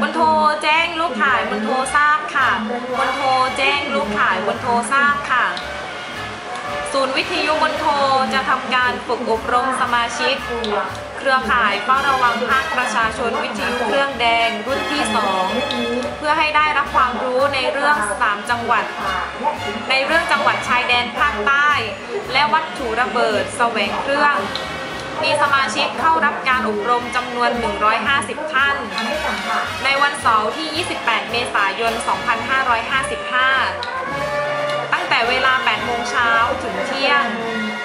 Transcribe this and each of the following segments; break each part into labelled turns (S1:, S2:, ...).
S1: บนโทรแจ้งลูกขายบนโทรทราบค่ะบนโทรแจ้งลูกขายบนโทรทราบค่ะ ศูนย์วิทยุบนโทรจะทำการฝึกอบรมสมาชิก เครือข่ายเฝ้าระวังภาคประชาชนวิทยุเครื่องแดงรุ่นที่ 2 เพื่อให้ได้รับความรู้ในเรื่อง 3 จังหวัด ในเรื่องจังหวัดชายแดนภาคใต้ และวัตถุระเบิดแสวงเครื่อง มีสมาชิกเข้ารับการอบรมจำนวน 150 ท่าน ในวันเสาร์ที่ 28 เมษายน 2555 ตั้งแต่เวลา 8 โมงเช้าถึงเที่ยง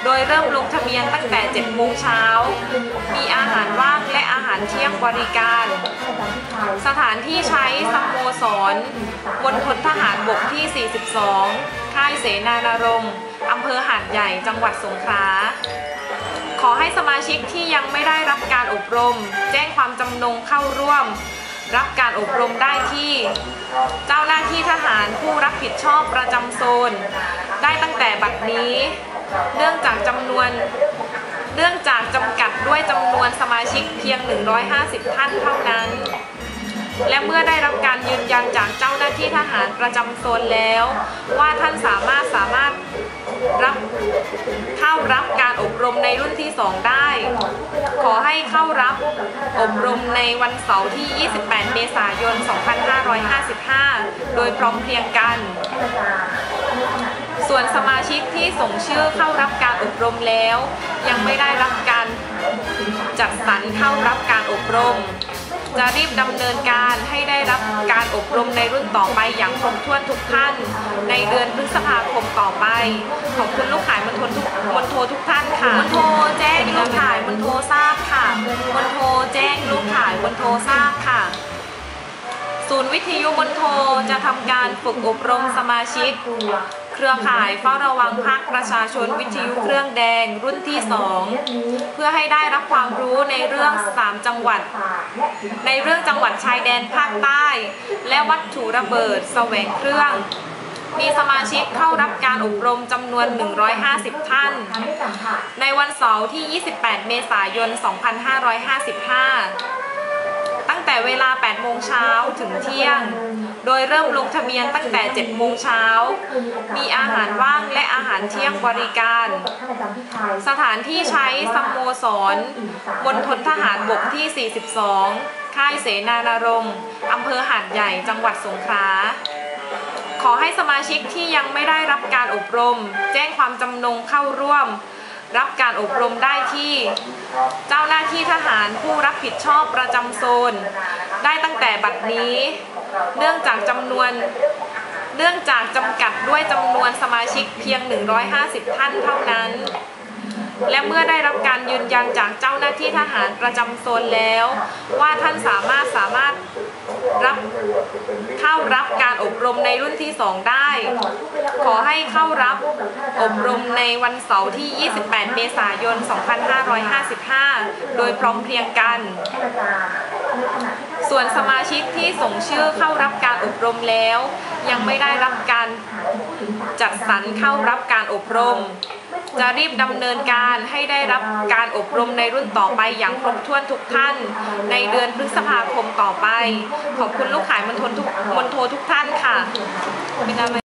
S1: โดยเริ่มลงทะเบียนตั้งแต่ 7 โมงเช้า มีอาหารว่างและอาหารเที่ยงบริการ สถานที่ใช้สโมสรบนพลทหารบกที่ 42 ค่ายเสนานรงค์อำเภอหาดใหญ่ จังหวัดสงขลา อให้สมาชิกที่ยังไม่ได้รับการอบรม แจ้งความจำนงเข้าร่วม รับการอบรมได้ที่ เจ้าหน้าที่ทหารผู้รับผิดชอบประจำโซน ได้ตั้งแต่บัดนี้ เนื่องจากจำนวนเนื่องจากจำกัดด้วยจำนวนสมาชิกเพียง 150 ท่านเท่านั้น และเมื่อได้รับการยืนยันจากเจ้าหน้า ที่ทหารประจำโซนแล้ว ว่าท่านสามารถสามารถรับเข้ารับการอบรมในรุ่นที่ 2 ได้ ขอให้เข้ารับอบรมในวันเสาร์ที่ 28 เมษายน 2555 โดยพร้อมเพรียงกัน ส่วนสมาชิกที่ส่งชื่อเข้ารับการอบรมแล้ว ยังไม่ได้รับการจัดสรรเข้ารับการอบรม จะรีบดำเนินการให้ได้รับการอบรมในรุ่นต่อไปอย่างครบถ้วนทุกท่าน ในเดือนพฤษภาคมต่อไป ขอบคุณลูกขายมณฑลทุกมณฑลทุกท่านค่ะมณฑลแจ้งลูกขายมณฑลทราบค่ะมณฑลแจ้งลูกขายมณฑลทราบค่ะศูนย์วิทยุมณฑลจะทำการฝึกอบรมสมาชิก เครือข่ายเฝ้าระวังภาคประชาชนวิทยุเครื่องแดงรุ่นที่ 2 เพื่อให้ได้รับความรู้ในเรื่อง 3 จังหวัด ในเรื่องจังหวัดชายแดนภาคใต้ และวัตถุระเบิดแสวงเครื่อง มีสมาชิกเข้ารับการอบรมจำนวน 150 ท่าน ในวันเสาร์ที่ 28 เมษายน 2555 ตั้งแต่เวลา 8 โมงเช้าถึงเที่ยง โดยเริ่มลงทะเบียนตั้งแต่ 7 โมงเช้า มีอาหารว่างและอาหารเที่ยงบริการ สถานที่ใช้สโมสรบนทนทหารบกที่ 42 ค่ายเสนานรงค์อำเภอหาดใหญ่จังหวัดสงขลาขอให้สมาชิกที่ยังไม่ได้รับการอบรม แจ้งความจำนงเข้าร่วม รับการอบรมได้ที่ เจ้าหน้าที่ทหารผู้รับผิดชอบประจำโซน ได้ตั้งแต่บัดนี้ เนื่องจากจำนวนเนื่องจากจำกัดด้วยจำนวนสมาชิกเพียง 150 ท่านเท่านั้น และเมื่อได้รับการยืนยันจากเจ้าหน้าที่ทหารประจำโซนแล้ว ว่าท่านสามารถสามารถรับเข้ารับการอบรมในรุ่นที่ 2 ได้ ขอให้เข้ารับอบรมในวันเสาร์ที่ 28 เมษายน 2555 โดยพร้อมเพรียงกัน ส่วนสมาชิกที่ส่งชื่อเข้ารับการอบรมแล้ว ยังไม่ได้รับการจัดสรรเข้ารับการอบรม จะรีบดำเนินการให้ได้รับการอบรมในรุ่นต่อไปอย่างครบถ้วนทุกท่าน ในเดือนพฤษภาคมต่อไป ขอบคุณลูกขายมณฑลทุกมณฑลทุกท่านค่ะ